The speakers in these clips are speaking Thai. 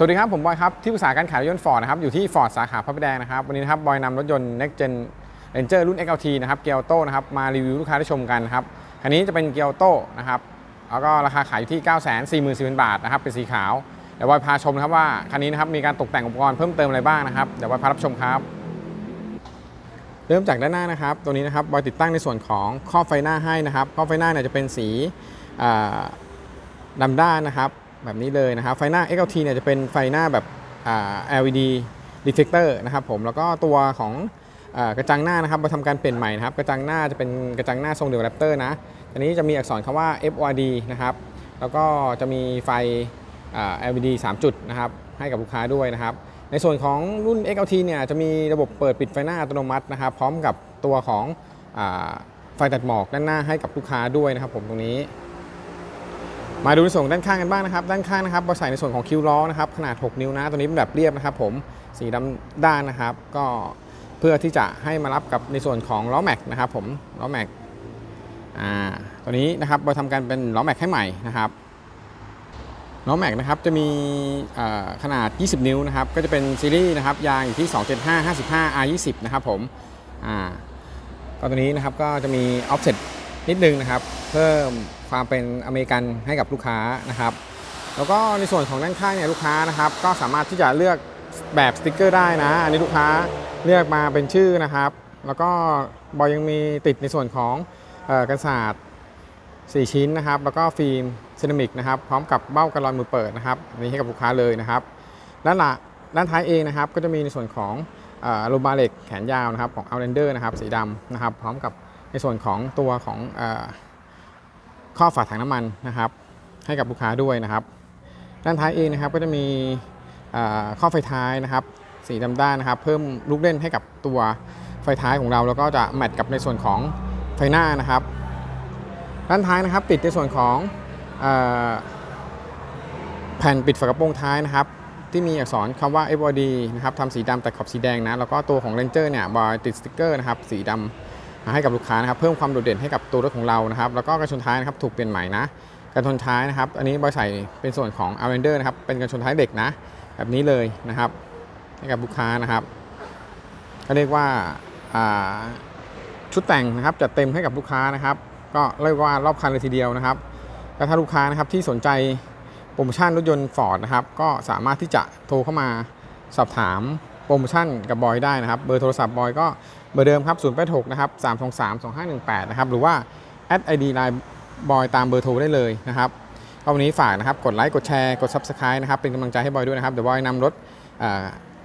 สวัสดีครับ ผมบอยครับ ที่ปรึกษาการขายรถยนต์ฟอร์ดนะครับ อยู่ที่ฟอร์ดสาขาพระประแดงนะครับ วันนี้นะครับ บอยนำรถยนต์ Next Gen Ranger รุ่น XLT นะครับเกียร์โต้นะครับ มารีวิวลูกค้าได้ชมกันนะครับ คันนี้จะเป็นเกียร์โต้นะครับ แล้วก็ราคาขายอยู่ที่ 9 4 4 0 0 0 บาทนะครับ เป็นสีขาว เดี๋ยวบอยพาชมนะครับว่า คันนี้นะครับ มีการตกแต่งอุปกรณ์เพิ่มเติมอะไรบ้างนะครับ เดี๋ยวบอยพารับชมครับ เริ่มจากด้านหน้านะครับ ตัวนี้นะครับ บอยติดตั้งในส่วนของครอบไฟหน้าให้นะครับครอบไฟหน้าเนี่ยจะเป็นสีดำด้านนะครับ แบบนี้เลยนะครับไฟหน้า XLT เนี่ยจะเป็นไฟหน้าแบบ LED reflector นะครับผมแล้วก็ตัวของอกระจังหน้านะครับมาทำการเปลี่ยนใหม่นะครับกระจังหน้าจะเป็นกระจังหน้าทรงเดียวแรปเตอร์นะอันนี้จะมีอักษรคำว่า FOD นะครับแล้วก็จะมีไฟ LED 3 จุดนะครับให้กับลูกค้าด้วยนะครับ ในส่วนของรุ่น XLT เนี่ยจะมีระบบเปิดปิดไฟหน้าอัตโนมัตินะครับ พร้อมกับตัวของอไฟตัดหมอกด้านหน้าให้กับลูกค้าด้วยนะครับผมตรงนี้ มาดูในส่วนด้านข้างกันบ้างนะครับ ด้านข้างนะครับเราใส่ในส่วนของคิวล้อนะครับขนาด 6 นิ้วนะตัวนี้เป็นแบบเรียบนะครับ ผมสีดำด้านนะครับ ก็เพื่อที่จะให้มารับกับในส่วนของล้อแม็กนะครับ ผมล้อแม็กอ่าตัวนี้นะครับเราทำการเป็นล้อแม็กให้ใหม่นะครับล้อแม็กนะครับจะมีขนาด 20 นิ้วนะครับ ก็จะเป็นซีรีส์นะครับยางอยู่ที่ 275 55 R20 นะครับผมอ่าก็ตัวนี้นะครับก็จะมีออฟเซ็ตนิดนึงนะครับ เพิ่ม ความเป็นอเมริกันให้กับลูกค้านะครับ แล้วก็ในส่วนของด้านข้างเนี่ยลูกค้านะครับ ก็สามารถที่จะเลือกแบบสติกเกอร์ได้นะ อันนี้ลูกค้าเลือกมาเป็นชื่อนะครับ แล้วก็บอยยังมีติดในส่วนของออกันศาสตร์4ชิ้นนะครับ แล้วก็ฟิล์มเซรามิกนะครับ พร้อมกับเบ้ากันรอยมือเปิดนะครับนนี้ให้กับลูกค้าเลยนะครับด้านหลังด้านท้ายเองนะครับ ก็จะมีในส่วนของโลบาเหล็กแขนยาวนะครับของ Outlander นะครับสีดำนะครับ พร้อมกับในส่วนของตัวของ เออข้อฝาถังน้ำมันนะครับ ให้กับลูกค้าด้วยนะครับ ด้านท้ายเองนะครับก็จะมีข้อไฟท้ายนะครับ สีดำด้านนะครับ เพิ่มลูกเล่นให้กับตัวไฟท้ายของเรา แล้วก็จะแมทกับในส่วนของไฟหน้านะครับ ด้านท้ายนะครับติดในส่วนของอแผ่นปิดฝากระโปรงท้ายนะครับ ที่มีอักษรคำว่า FOD นะครับทำสีดำแต่ขอบสีแดงนะแล้วก็ตัวของ Ranger เนี่ยบอยติดสติกเกอร์นะครับสีดำ ให้กับลูกค้านะครับเพิ่มความโดดเด่นให้กับตัวรถของเรานะครับแล้วก็กระชนท้ายนะครับถูกเปลี่ยนใหม่นะกระชนท้ายนะครับอันนี้บอยใส่เป็นส่วนของ o u t l a n d e r นะครับเป็นกระชนท้ายเด็กนะ แบบนี้เลยนะครับให้กับลูกค้านะครับก็เรียกว่าชุดแต่งนะครับจัดเต็มให้กับลูกค้านะครับ ก็เรียกว่ารอบคันเลยทีเดียวนะครับแล้วถ้าลูกค้านะครับที่สนใจโปรโมชั่นรถยนต์ฟอร์ดนะครับก็สามารถที่จะโทรเข้ามาสอบถาม โปรโมชั่นกับบอยได้นะครับ เบอร์โทรศัพท์บอยก็เบอร์เดิมครับ0 8 6นะครับ323 2518 นะครับ หรือว่าแอดไอดีไลน์บอยตามเบอร์โทรได้เลยนะครับก็วันนี้ฝากนะครับ กดไลค์ กดแชร์ กด Subscribe นะครับ เป็นกำลังใจให้บอยด้วยนะครับ เดี๋ยวบอยนำรถเอ่อ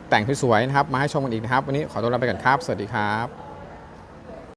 แต่งสวยๆนะครับ มาให้ชมกันอีกนะครับ วันนี้ขอตัวลาไปก่อนครับ สวัสดีครับ